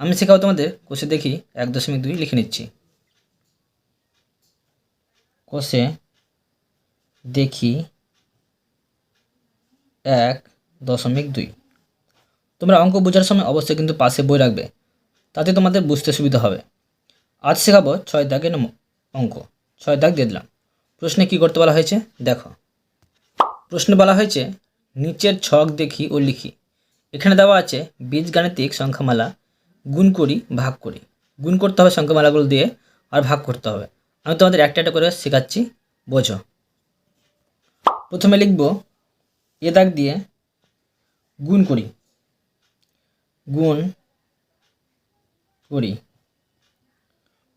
আমি শেখাও তোমাদের, কোষে দেখি এক দশমিক দুই লিখে নিচ্ছি। কোষে দেখি এক দশমিক দুই। তোমরা অঙ্ক বোঝার সময় অবশ্যই কিন্তু পাশে বই রাখবে, তাতে তোমাদের বুঝতে সুবিধা হবে। আজ শেখাবো ছয় দাগের অঙ্ক। ছয় দাগ দিয়ে দিলাম। প্রশ্নে কী করতে বলা হয়েছে? দেখো। প্রশ্নে বলা হয়েছে, নিচের ছক দেখি ও লিখি। এখানে দেওয়া আছে বীজগাণিতিক সংখ্যামালা গুণ করি, ভাগ করি। গুণ করতে হবে সংখ্যামালাগুলো দিয়ে আর ভাগ করতে হবে। আমি তোমাদের একটা একটা করে শেখাচ্ছি, বোঝো। প্রথমে লিখব, এ দাগ দিয়ে গুণ করি। গুণ করি।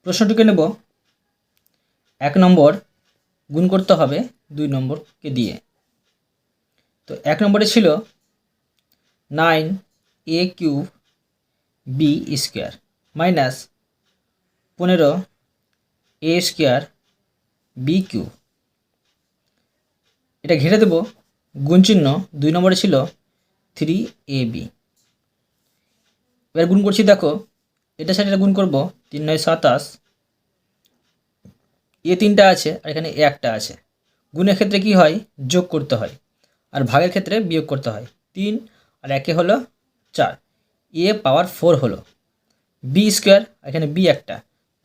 প্রশ্নটিকে নেব, এক নম্বর গুণ করতে হবে দুই নম্বরকে দিয়ে। তো এক নম্বরে ছিল nine a cube b square. Minus পনেরো এ স্কোয়ার বি কিউব। এটা ঘিরে দেব গুণ চিহ্ন দুই নম্বরে ছিল থ্রি এ বি। এবার গুণ করছি, দেখো, এটা সাথে গুণ করব, তিন নয় সাতাশ। এ তিনটা আছে আর এখানে এ একটা আছে। গুণের ক্ষেত্রে কি হয়? যোগ করতে হয়। আর ভাগের ক্ষেত্রে বিয়োগ করতে হয়। তিন আর একে হলো চার। এ পাওয়ার ফোর হলো। বি স্কোয়ার এখানে বি একটা।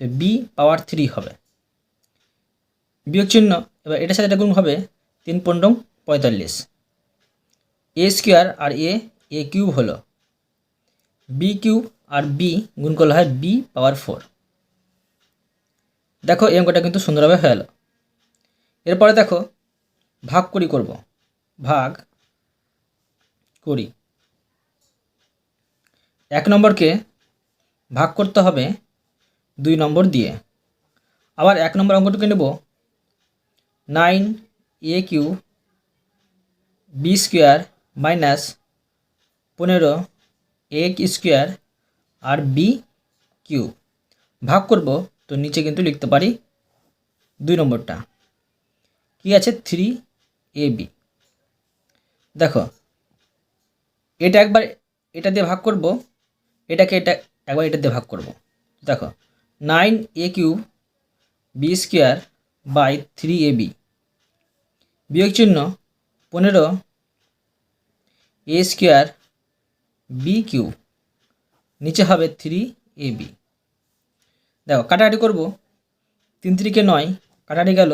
তো বি পাওয়ার থ্রি হবে। বিয়োগ চিহ্ন, এবার এটার সাথে এটা গুণ হবে তিন পনেরো পঁয়তাল্লিশ। এ স্কোয়ার আর এ এ কিউব হলো। বি কিউব আর বি গুণ করলে হয় বি পাওয়ার ফোর দেখো এই অঙ্কটা কিন্তু সুন্দরভাবে হয়ে গেলো। এরপরে দেখো, ভাগ করি করব। ভাগ করি। এক নম্বরকে ভাগ করতে হবে দুই নম্বর দিয়ে। আবার এক নম্বর অঙ্কটুকু নেব nine a cube b square minus পনেরো এ স্কোয়ার আর বি কিউ। ভাগ করব, তো নিচে কিন্তু লিখতে পারি দুই নম্বরটা। কি আছে? Three a b. দেখো, এটা একবার এটা দিয়ে ভাগ করব এটাকে এটা একবার এটা দিয়ে ভাগ করব। দেখো nine a cube b square by three a b বিয়োগ চিহ্ন পনেরো এ স্কোয়ার বি কিউব নিচে হবে থ্রি এ বি দেখো, কাটাকাটি করব। তিন তিরিকে নয়, কাটাকাটি গেল।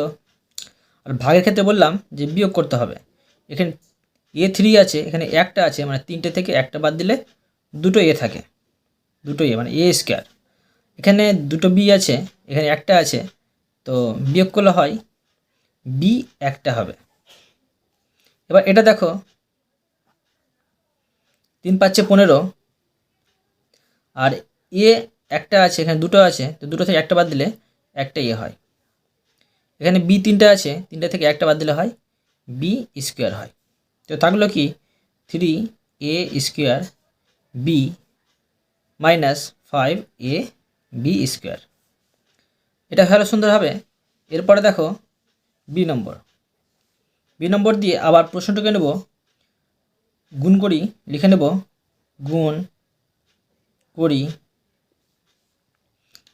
আর ভাগের ক্ষেত্রে বললাম যে বিয়োগ করতে হবে। এখানে এ থ্রি আছে, এখানে একটা আছে মানে তিনটে থেকে একটা বাদ দিলে দুটো এ থাকে। দুটো এ মানে এ স্কোয়ার এখানে দুটো বি আছে, এখানে একটা আছে, তো বিয়োগ করলে হয় বি একটা হবে। এবার এটা দেখো, তিন পাচ্ছে পনেরো, আর এ একটা আছে, এখানে দুটো আছে, তো দুটো থেকে একটা বাদ দিলে একটা এ হয়। এখানে বি তিনটা আছে, তিনটা থেকে একটা বাদ দিলে হয় বি স্কোয়ার হয়। তো থাকল কি? Three a square b minus five a b square. এটা হলো সুন্দর হবে। এরপরে দেখো বি নম্বর। বি নম্বর দিয়ে আবার প্রশ্নটাকে নেব, গুণ করি, লিখে নেব, গুণ করি।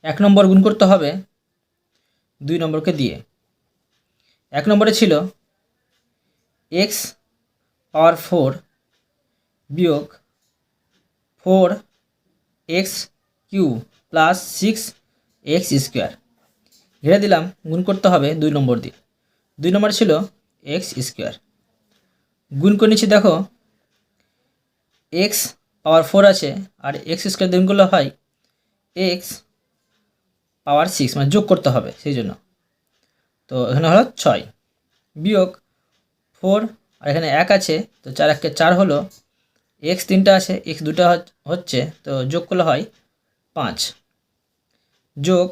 এক নম্বর গুণ করতে হবে দুই নম্বরকে দিয়ে। এক নম্বরে ছিল এক্স পাওয়ার ফোর বিয়োগ four x cube plus six x square. ঘিরে দিলাম, গুণ করতে হবে দুই নম্বর দিয়ে। দুই নম্বর ছিল এক্স স্কোয়ার। গুণ করে নিচ্ছি, দেখো, এক্স পাওয়ার ফোর আছে আর এক্স স্কোয়ার করলে হয় এক্স পাওয়ার সিক্স মানে যোগ করতে হবে সেই জন্য। তো এখানে হলো ছয়। বিয়োগ ফোর, আর এখানে এক আছে, তো চার একে চার হলো এক্স তিনটা আছে এক্স দুটো হচ্ছে, তো যোগ করলে হয় পাঁচ। যোগ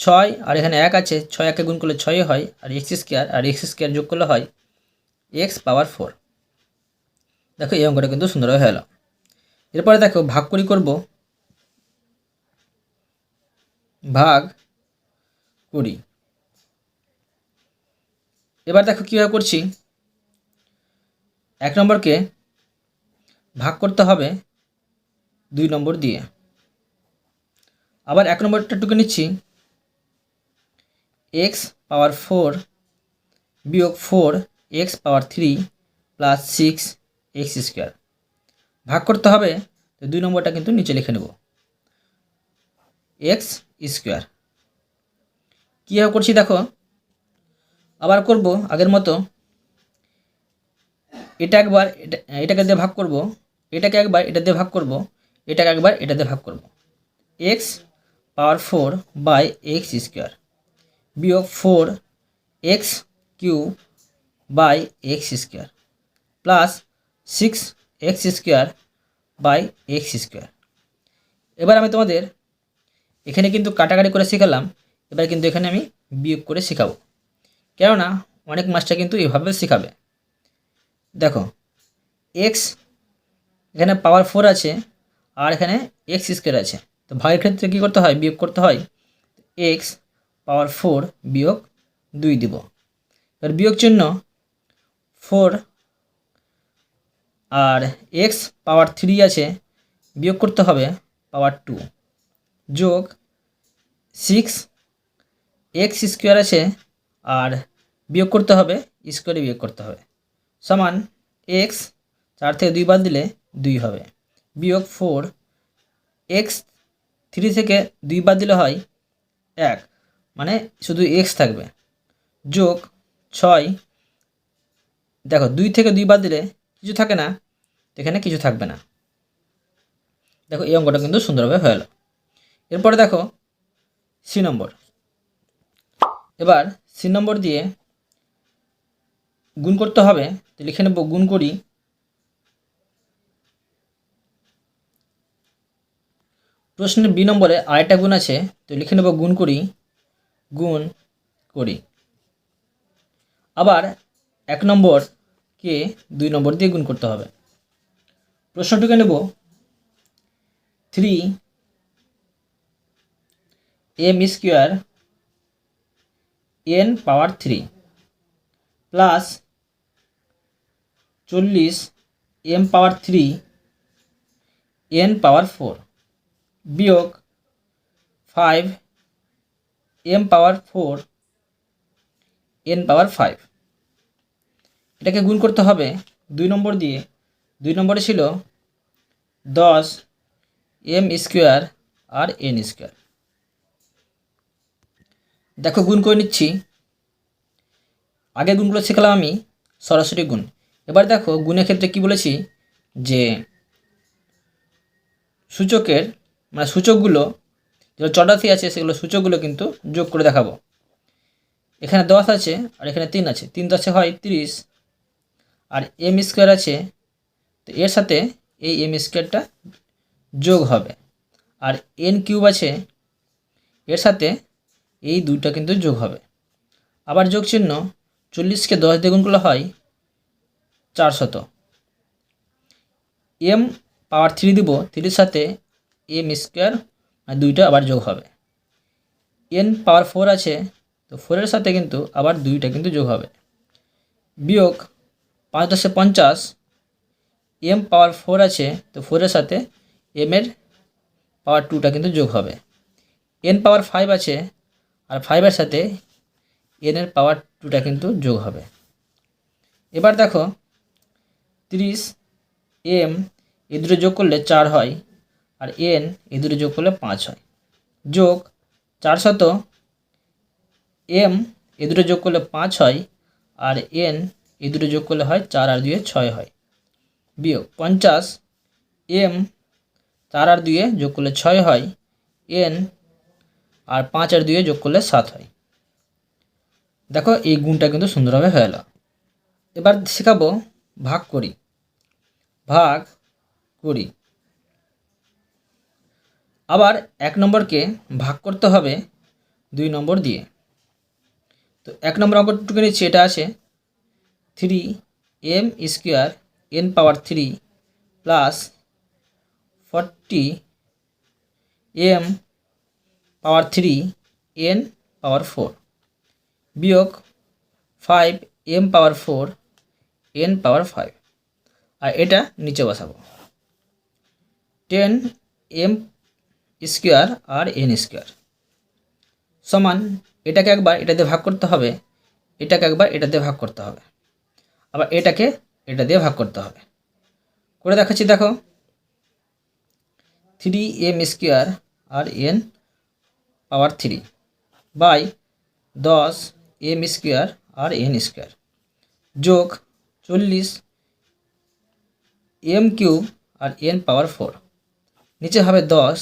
ছয়, আর এখানে এক আছে, ছয় একে গুণ করলে ছয় হয়, আর এক্স স্কোয়ার আর এক্স স্কোয়ার যোগ করলে হয় এক্স পাওয়ার ফোর দেখো, এই অঙ্কটা কিন্তু সুন্দরভাবে হয়ে গেল। এরপরে দেখো, ভাগ করি করব। ভাগ করি। এবার দেখো, কীভাবে করছি? এক নম্বরকে ভাগ করতে হবে দুই নম্বর দিয়ে। আবার এক নম্বরটা টুকে নিচ্ছি। এক্স পাওয়ার ফোর বিয়োগ four, x power three plus six, x square. ভাগ করতে হবে, তো দুই নম্বরটা কিন্তু নিচে লিখে নেব। X square. কীভাবে করছি দেখো? আবার করব আগের মতো। এটা একবার, এটা, এটাকে দিয়ে ভাগ করব। এটাকে একবার এটা দিয়ে ভাগ করব, এটাকে একবার এটা দিয়ে ভাগ করব। X power four by x square বিয়োগ four x cube by x square plus six x square by x square এবার আমি তোমাদের এখানে কিন্তু কাটাকাটি করে শেখালাম, এবার কিন্তু এখানে আমি বিয়োগ করে শেখাবো। কেননা অনেক মাস্টার কিন্তু এভাবে শেখাবে। দেখো এক্স এখানে পাওয়ার ফোর আছে আর এখানে এক্স স্কোয়ার আছে। তো ভাগের ক্ষেত্রে কী করতে হয়? বিয়োগ করতে হয়। এক্স পাওয়ার ফোর বিয়োগ দুই দিব। এবার বিয়োগ চিহ্ন ফোর আর এক্স পাওয়ার থ্রি আছে, বিয়োগ করতে হবে পাওয়ার টু যোগ সিক্স এক্স স্কোয়ার আছে আর বিয়োগ করতে হবে স্কোয়ারে বিয়োগ করতে হবে। সমান এক্স চার থেকে দুই বাদ দিলে দুই হবে। বিয়োগ ফোর এক্স থ্রি থেকে দুই বাদ দিলে হয় এক। মানে শুধু এক্স থাকবে। যোগ ছয়, দেখো দুই থেকে দুই বাদ দিলে কিছু থাকে না এখানে কিছু থাকবে না। দেখো এই অঙ্কটা কিন্তু সুন্দরভাবে হয়ে গেল। এরপরে দেখো সি নম্বর এবার সি নম্বর দিয়ে গুণ করতে হবে, তো লিখে নেব, গুণ করি প্রশ্নের বি নম্বরে আরেকটা গুণ আছে, তো লিখে নেব গুণ করি গুণ করি। আবার এক নম্বরকে দুই নম্বর দিয়ে গুণ করতে হবে। প্রশ্নটিকে নেব three m square n power three plus চল্লিশ m power three n power four বিয়োগ five m power four n power five এটাকে গুণ করতে হবে দুই নম্বর দিয়ে। দুই নম্বরে ছিল দশ এম স্কোয়ার আর এন স্কোয়ার দেখো গুণ করে নিচ্ছি। আগে গুণগুলো শেখালাম আমি, সরাসরি গুণ। এবার দেখো গুণের ক্ষেত্রে কি বলেছি? যে সূচকের মানে সূচকগুলো, যেগুলো চটাথি আছে, সেগুলো সূচকগুলো কিন্তু যোগ করে দেখাবো। এখানে দশ আছে, আর এখানে তিন আছে। তিন দশে হয় তিরিশ, আর এম স্কোয়ার আছে, তো এর সাথে এই এম স্কোয়ারটা যোগ হবে। আর এন কিউব আছে, এর সাথে এই দুইটা কিন্তু যোগ হবে। আবার যোগ চিহ্ন চল্লিশকে দশ দিয়ে গুণ করলে হয় চারশত এম পাওয়ার থ্রি দিব, থ্রির সাথে এম স্কোয়ার মানে দুইটা আবার যোগ হবে। এন পাওয়ার ফোর আছে, তো ফোরের সাথে কিন্তু আবার দুইটা কিন্তু যোগ হবে। বিয়োগ পাঁচ দশে পঞ্চাশ এম পাওয়ার ফোর আছে, তো ফোরের সাথে এম এর পাওয়ার টুটা কিন্তু যোগ হবে। এন পাওয়ার ফাইভ আছে, আর ফাইভের সাথে এন এর পাওয়ার টুটা কিন্তু যোগ হবে। এবার দেখো, তিরিশ এম এ দুটো যোগ করলে চার হয়। আর এন এ দুটো যোগ করলে পাঁচ হয়। যোগ চারশত এম এ দুটো যোগ করলে পাঁচ হয় আর এন এ দুটো যোগ করলে হয় চার আর দুয়ে ছয় হয়। বিয়োগ পঞ্চাশ এম চার আর দুয়ে যোগ করলে ছয় হয় এন আর পাঁচ আর দুয়ে যোগ করলে সাত হয়। দেখো এই গুণটা কিন্তু সুন্দরভাবে হয়ে গেল এবার শেখাবো ভাগ করি। ভাগ করি। আবার এক নম্বরকে ভাগ করতে হবে দুই নম্বর দিয়ে। তো এক নম্বর অঙ্কটুকু নিচ্ছি, এটা আছে three m square n power three plus forty m power three n power four বিয়োগ five m power four n power five আর এটা নিচে বসাবো। টেন এম স্কোয়ার আর এন স্কোয়ার। সমান, এটাকে একবার এটা দিয়ে ভাগ করতে হবে, এটাকে একবার এটা দিয়ে ভাগ করতে হবে। আবার এটাকে এটা দিয়ে ভাগ করতে হবে। করে দেখাচ্ছি, দেখো। থ্রি এম স্কোয়ার আর এন পাওয়ার থ্রি বাই দশ এম স্কোয়ার আর এন স্কোয়ার যোগ চল্লিশ এম কিউব আর এন পাওয়ার ফোর নিচে হবে দশ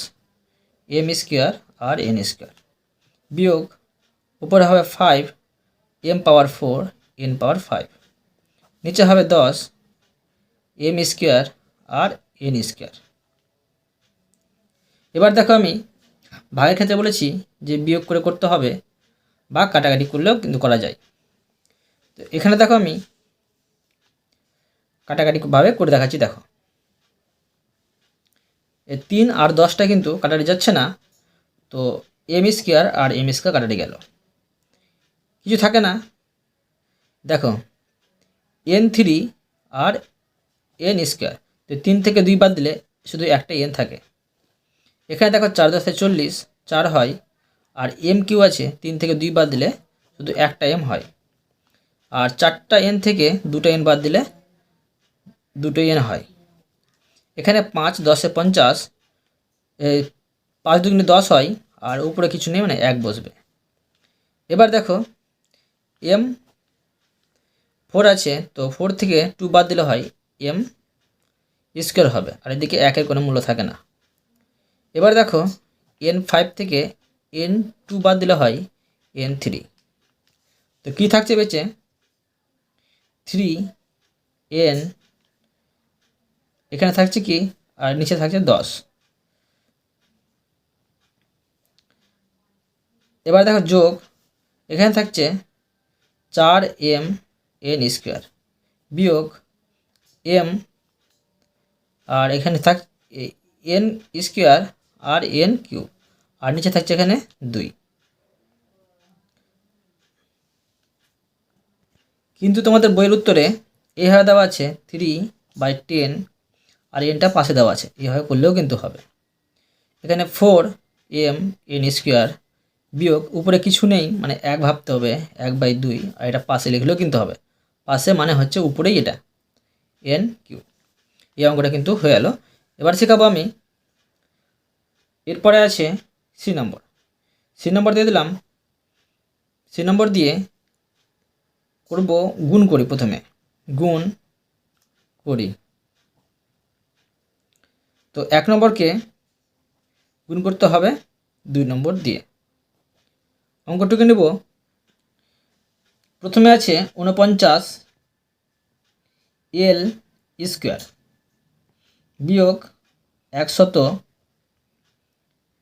এম স্কোয়ার আর এন স্কোয়ার বিয়োগ, উপরে হবে five m power four n power five নিচে হবে দশ এম স্কোয়ার আর এন স্কোয়ার এবার দেখো আমি ভাগের ক্ষেত্রে বলেছি যে বিয়োগ করে করতে হবে বা কাটাকাটি করলেও কিন্তু করা যায়। তো এখানে দেখো আমি কাটাকাটিভাবে করে দেখাচ্ছি, দেখো। এই তিন আর দশটা কিন্তু কাটাটি যাচ্ছে না। তো এম স্কোয়ার আর এম স্কোয়ার কাটাটি গেল। কিছু থাকে না। দেখো, এন থ্রি আর এন স্কোয়ার। তো তিন থেকে দুই বাদ দিলে শুধু একটা এন থাকে। এখানে দেখো চার দশে চল্লিশ, চার হয়, আর এম কিউ আছে, তিন থেকে দুই বাদ দিলে শুধু একটা এম হয়। আর চারটা এন থেকে দুটো এন বাদ দিলে দুটো এন হয়। এখানে পাঁচ, দশে পঞ্চাশ পাঁচ দুগুণে দশ হয়, আর উপরে কিছু নেই মানে এক বসবে। এবার দেখো, এম ফোর আছে, তো ফোর থেকে টু বাদ দিলে হয়, এম স্কোয়ার হবে, আর এদিকে একের কোনো মূল্য থাকে না। এবার দেখো, এন ফাইভ থেকে এন টু বাদ দিলে হয়, এন থ্রি। তো কী থাকছে বেঁচে? থ্রি এন এখানে থাকছে কি? আর নিচে থাকছে দশ। এবার দেখো যোগ, এখানে থাকছে চার এম এন স্কোয়ার বিয়োগ এম, আর এখানে থাক এন স্কোয়ার আর এন কিউব, আর নিচে থাকছে এখানে দুই। কিন্তু তোমাদের বইয়ের উত্তরে এ এভাবে দেওয়া আছে থ্রি বাই টেন আর এনটা পাশে দেওয়া আছে। এভাবে করলেও কিন্তু হবে। এখানে ফোর এম এন স্কোয়ার বিয়োগ উপরে কিছু নেই মানে এক ভাবতে হবে, এক বাই দুই, আর এটা পাশে লিখলেও কিন্তু হবে। পাশে মানে হচ্ছে উপরেই এটা এন কিউ এই অঙ্কটা কিন্তু হয়ে গেল। এবার শেখাবো আমি। এরপরে আছে সি নম্বর সি নম্বর দিয়ে দিলাম। সি নম্বর দিয়ে করব গুণ করি প্রথমে। গুণ করি। তো এক নম্বরকে গুণ করতে হবে দুই নম্বর দিয়ে। অঙ্কটুকু নেব। প্রথমে আছে উনপঞ্চাশ এল স্কোয়ার বিয়োগ একশত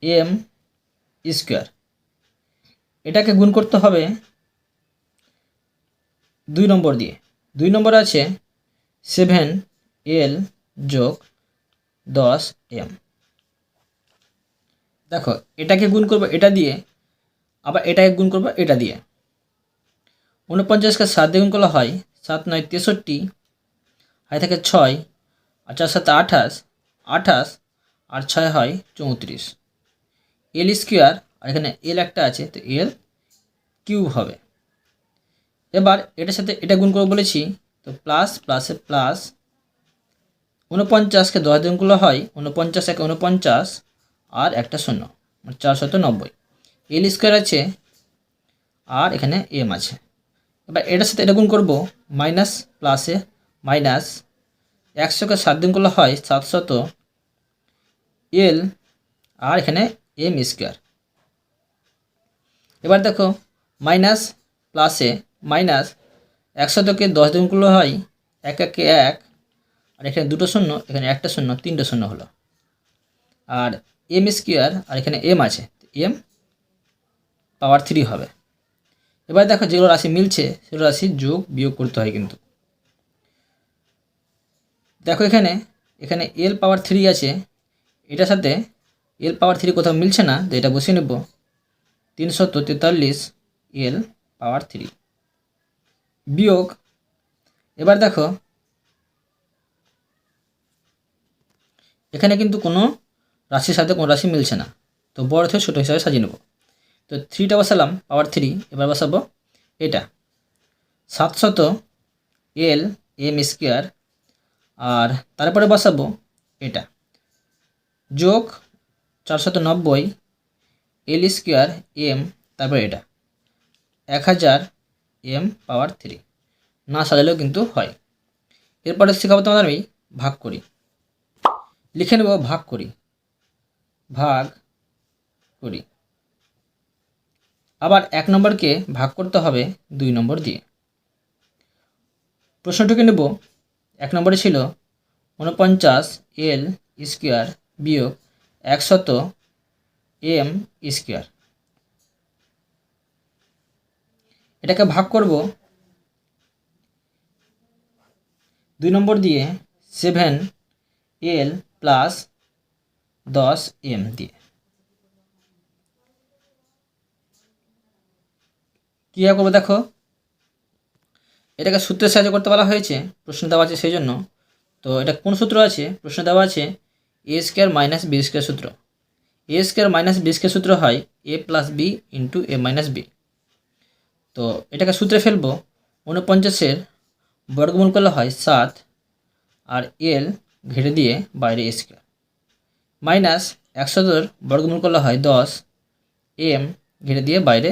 এম স্কোয়ার। এটাকে গুণ করতে হবে দুই নম্বর দিয়ে। দুই নম্বর আছে সেভেন এল যোগ দশ এম। দেখো, এটাকে গুণ করব এটা দিয়ে, আবার এটাকে গুণ করব এটা দিয়ে। উনপঞ্চাশকে সাত দিয়ে গুণ করলে হয় সাত নয় তেষট্টি আর থাকে ছয়, আর চার সাথে আঠাশ আঠাশ, আর ছয় হয় চৌত্রিশ। এল স্কোয়ার, আর এখানে এল একটা আছে, তো এল কিউব হবে। এবার এটার সাথে এটা গুণ করব বলেছি, তো প্লাস, প্লাসে প্লাস উনপঞ্চাশকে দশ দিন করলে হয় উনপঞ্চাশ একে উনপঞ্চাশ আর একটা শূন্য মানে চারশত নব্বই। এল স্কোয়ার আছে আর এখানে এম আছে। এবার এটার সাথে এটা গুণ করব মাইনাস প্লাসে মাইনাস একশোকে সাত দিন করলে হয় সাতশত এল আর এখানে এম স্কোয়ার এবার দেখো মাইনাস প্লাসে মাইনাস একশতকে দশ দিন করলে হয় এক একে এক আর এখানে দুটো শূন্য, এখানে একটা শূন্য, তিনটে শূন্য হলো। আর এম স্কোয়ার আর এখানে এম আছে এম পাওয়ার থ্রি হবে। এবার দেখো যেগুলো রাশি মিলছে, সেগুলো রাশি যোগ বিয়োগ করতে হয় কিন্তু। দেখো এখানে এখানে এল পাওয়ার থ্রি আছে, এটার সাথে এল পাওয়ার থ্রি কোথাও মিলছে না, তো এটা বসিয়ে নেব। তিনশত তেতাল্লিশ এল পাওয়ার থ্রি বিয়োগ, এবার দেখো এখানে কিন্তু কোনো রাশির সাথে কোনো রাশি মিলছে না। তো বড় থেকে ছোটো হিসাবে সাজিয়ে নেব। তো থ্রিটা বসালাম পাওয়ার থ্রি এবার বসাবো এটা। সাতশত এল এম স্কোয়ার আর তারপরে বসাবো এটা। যোগ চারশত নব্বই এল স্কোয়ার এম তারপরে এটা। এক হাজার এম পাওয়ার থ্রি না সাজালেও কিন্তু হয়। এরপরে শেখাবো তোমাদের আমি ভাগ করি। লিখে নেব, ভাগ করি। ভাগ করি। আবার এক নম্বরকে ভাগ করতে হবে দুই নম্বর দিয়ে। প্রশ্নটিকে নেব। এক নম্বরে ছিল উনপঞ্চাশ এল স্কোয়ার বিয়োগ একশত এম স্কোয়ার। এটাকে ভাগ করব। দুই নম্বর দিয়ে সেভেন এল প্লাস দশ এম দিয়ে। কী করব দেখো? এটাকে সূত্রের সাহায্যে করতে বলা হয়েছে, প্রশ্ন দেওয়া আছে সেই জন্য। তো এটা কোন সূত্র আছে? প্রশ্ন দেওয়া আছে a square minus b square সূত্র। A square minus b square সূত্র হয় a plus b into a minus b তো এটাকে সূত্রে ফেলব ঊনপঞ্চাশের বর্গমূল করলে হয় সাত, আর এল ঘেটে দিয়ে বাইরে স্কোয়ার মাইনাস একশোর বর্গমূল করলে হয় দশ এম ঘেটে দিয়ে বাইরে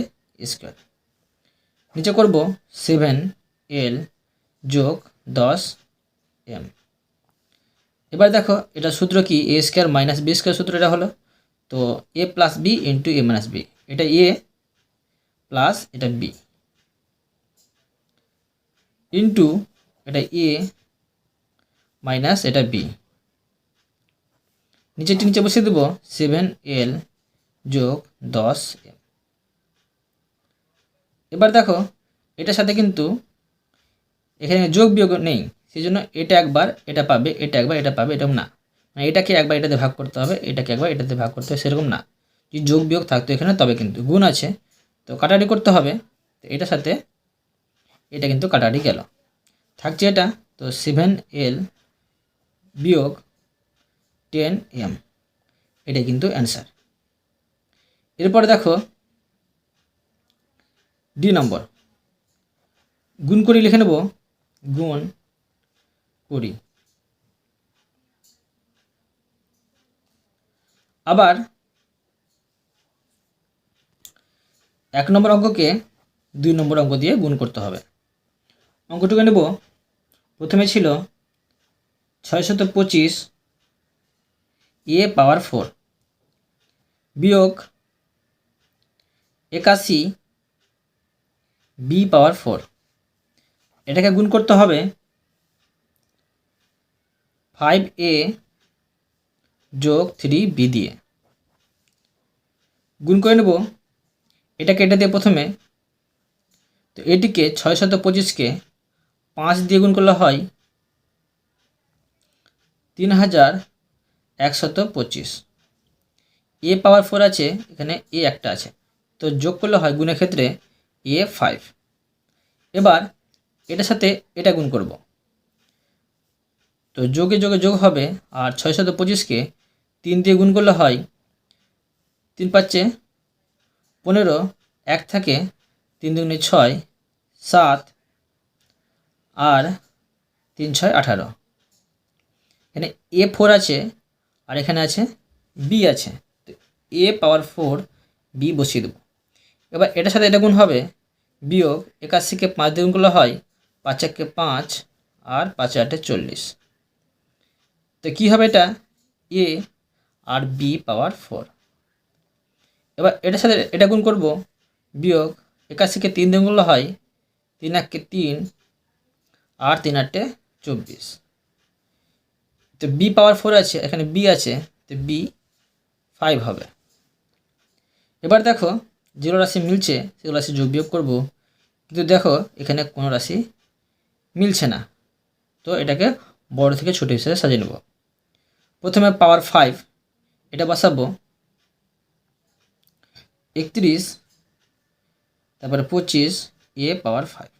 স্কোয়ার নিচে করব সেভেন এল যোগ দশ এম এবার দেখো, এটা সূত্র কি? A square minus b square সূত্র এটা হলো। তো a plus b into a minus b এটা এ প্লাস এটা বি ইন্টু এটা এ মাইনাস এটা বি নিচেটি নিচে বসিয়ে দেবো সেভেন এল যোগ দশ এম এবার দেখো, এটার সাথে কিন্তু এখানে যোগ বিয়োগ নেই সেই জন্য এটা একবার এটা পাবে, এটা একবার এটা পাবে, এরকম না। মানে এটাকে একবার এটাতে ভাগ করতে হবে, এটাকে একবার এটাতে ভাগ করতে হবে, সেরকম না। যদি যোগ বিয়োগ থাকতো এখানে, তবে কিন্তু গুণ আছে। তো কাটারি করতে হবে, তো এটার সাথে এটা কিন্তু কাটারি গেল। থাকছে এটা, তো সেভেন এল বিয়োগ টেন এম। এটাই কিন্তু অ্যান্সার এরপরে দেখো ডি নম্বর গুণ করি লিখে নেব, গুণ করি। আবার এক নম্বর অঙ্ককে দুই নম্বর অঙ্ক দিয়ে গুণ করতে হবে। অঙ্কটুকু নেব। প্রথমে ছিল ছয়শত পঁচিশ এ পাওয়ার ফোর। বিয়োগ একাশি বি পাওয়ার ফোর। এটাকে গুণ করতে হবে ফাইভ এ যোগ থ্রি বি দিয়ে। গুণ করে নেব এটাকে এটা দিয়ে প্রথমে। তো এটিকে ছয় শত পঁচিশকে পাঁচ দিয়ে গুণ করলে হয় তিন হাজার একশত পঁচিশ। এ পাওয়ার ফোর আছে, এখানে এ একটা আছে। তো যোগ করলে হয় গুণের ক্ষেত্রে এ ফাইভ। এবার এটার সাথে এটা গুণ করব। তো যোগে যোগে যোগ হবে, আর ছয় শত পঁচিশকে তিন দিয়ে গুণ করলে হয় তিন পাচ্ছে পনেরো, এক থাকে তিন দুগুণে ছয়, সাত, আর তিন ছয় আঠারো। এখানে এ ফোর আছে, আর এখানে আছে বি আছে। তো এ পাওয়ার ফোর বি বসিয়ে দেবো। এবার এটার সাথে এটা গুণ হবে, বিয়োগ একাশিকে পাঁচ করলে হয় পাঁচ একে পাঁচ আর পাঁচ আটে চল্লিশ। তো কী হবে এটা? A R B power four এবার এটার সাথে এটা গুণ করব, বিয়োগ একাশিকে তিন করলে হয় তিন এককে তিন আর তিন আটটে চব্বিশ। তো বি পাওয়ার ফোর আছে, এখানে বি আছে, তো বি ফাইভ হবে। এবার দেখো, যেগুলো রাশি মিলছে, সেগুলো রাশি যোগ বিয়োগ করব। কিন্তু দেখো, এখানে কোনো রাশি মিলছে না। তো এটাকে বড় থেকে ছোটো হিসেবে সাজিয়ে নেব। প্রথমে পাওয়ার ফাইভ এটা বসাবো। একত্রিশ, তারপরে পঁচিশ, এ পাওয়ার ফাইভ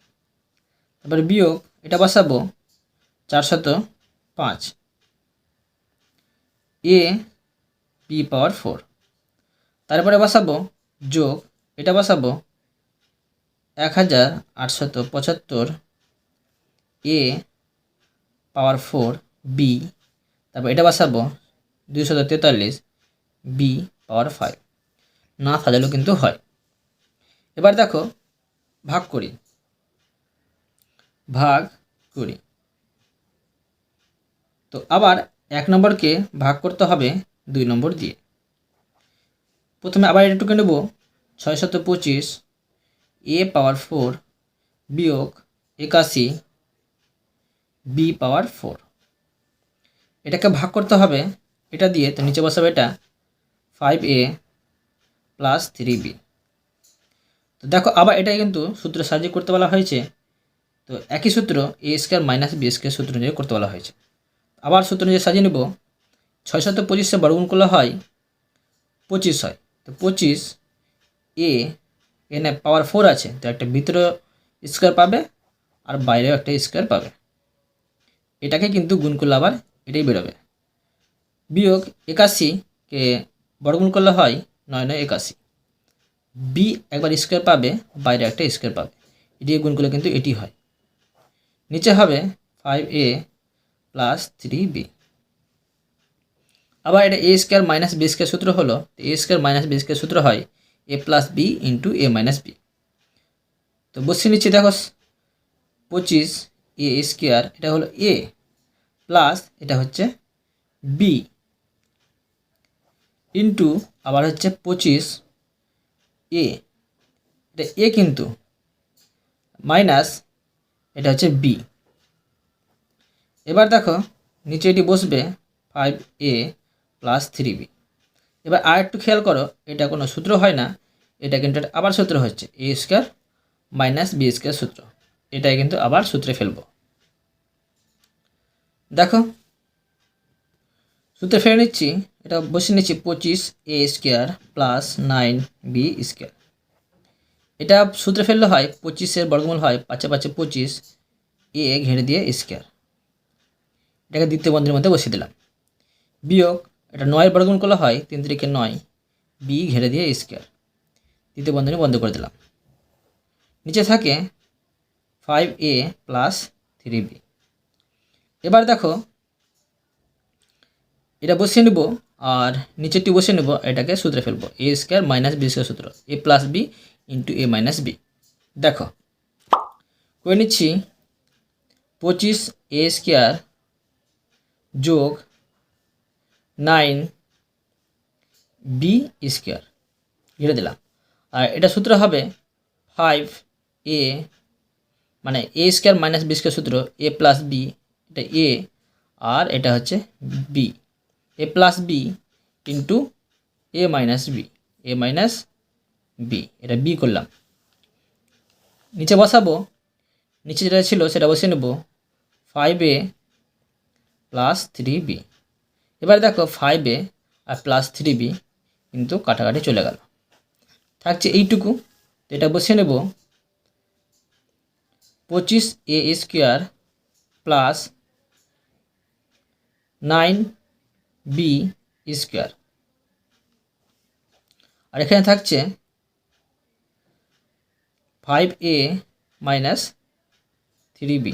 তারপরে বিয়োগ, এটা বসাবো চারশত পাঁচ। এ পি পাওয়ার ফোর তারপরে বসাবো যোগ, এটা বসাবো এক হাজার আটশত পঁচাত্তর এ পাওয়ার ফোর বি তারপর এটা বসাবো দুইশত তেতাল্লিশ বি পাওয়ার ফাইভ না সাজালেও কিন্তু হয়। এবার দেখো, ভাগ করি। ভাগ করি। তো আবার এক নম্বরকে ভাগ করতে হবে দুই নম্বর দিয়ে। প্রথমে আবার এটুকু নেব, ছয় শত পঁচিশ, এ পাওয়ার ফোর বিয়োগ একাশি, বি পাওয়ার ফোর। এটাকে ভাগ করতে হবে, এটা দিয়ে তো নিচে বসাবে এটা five a plus three b. তো দেখো আবার এটা কিন্তু সূত্র সাহায্যে করতে বলা হয়েছে, তো একই সূত্র a square minus b square সূত্র অনুযায়ী করতে বলা হয়েছে। আবার সূত্র অনুযায়ী সাজিয়ে নেব। ছয় শত পঁচিশে বর্গগুণ করলে হয় পঁচিশ হয়। তো পঁচিশ এ, এনে পাওয়ার ফোর আছে। তো একটা ভিতরে স্কোয়ার পাবে আর বাইরেও একটা স্কোয়ার পাবে। এটাকে কিন্তু গুণ করলে আবার এটাই বেরোবে। বিয়োগ একাশিকে বর্গগুণ করলে হয় নয় নয় একাশি। বি একবার স্কোয়ার পাবে, বাইরে একটা স্কোয়ার পাবে। এটি গুণ করলে কিন্তু এটি হয়। নিচে হবে five a plus three b আবার এটা a square minus b square সূত্র হলো a square minus b square সূত্র হয় a plus b into a minus b তো বসিয়ে নিচ্ছি দেখো, পঁচিশ এ স্কোয়ার এটা হলো এ প্লাস এটা হচ্ছে বি ইন্টু আবার হচ্ছে পঁচিশ এ এটা এ কিন্তু মাইনাস এটা হচ্ছে বি এবার দেখো, নিচে এটি বসবে five a plus three b এবার আর একটু খেয়াল করো, এটা কোনো সূত্র হয় না, এটা কিন্তু আবার সূত্র হচ্ছে a square minus b square সূত্র। এটাই কিন্তু আবার সূত্রে ফেলব। দেখো, সূত্রে ফেলে নিচ্ছি, এটা বসে নিচ্ছি পঁচিশ a square plus nine b square এটা সূত্রে ফেললে হয়, পঁচিশের বর্গমূল হয় পাঁচে পাঁচে পঁচিশ এ ঘেড়ে দিয়ে স্কোয়ার এটাকে দ্বিতীয় বন্ধের মধ্যে বসিয়ে দিলাম। বিয়োগ, এটা নয়ের বর্গমূল করলে হয় তিন তিরিকে নয়, বি ঘেরে দিয়ে স্কোয়ার। দ্বিতীয় বন্ধনী বন্ধ করে দিলাম। নিচে থাকে five a plus three b. এবার দেখো, এটা বসিয়ে নেব আর নিচেরটি বসিয়ে নেব, এটাকে সূত্রে ফেলব। A square minus b square সূত্র, a plus b into a minus b. দেখো, করে নিচ্ছি, পঁচিশ এ স্কোয়ার যোগ নাইন বি স্কোয়ার ঘিরে দিলাম। আর এটা সূত্র হবে ফাইভ এ মানে a square minus b square সূত্র এ প্লাস বি এটা এ আর এটা হচ্ছে b a plus b into a minus b a minus b এটা বি করলাম। নিচে বসাবো, নিচে যেটা ছিল সেটা বসিয়ে নেব। Five a plus three b এবার দেখো ফাইভ আর প্লাস থ্রি বি কিন্তু কাটাকাটি চলে গেল। থাকছে এইটুকু। এটা বসিয়ে নেব। পঁচিশ a square plus nine b square আর এখানে থাকছে five a minus three b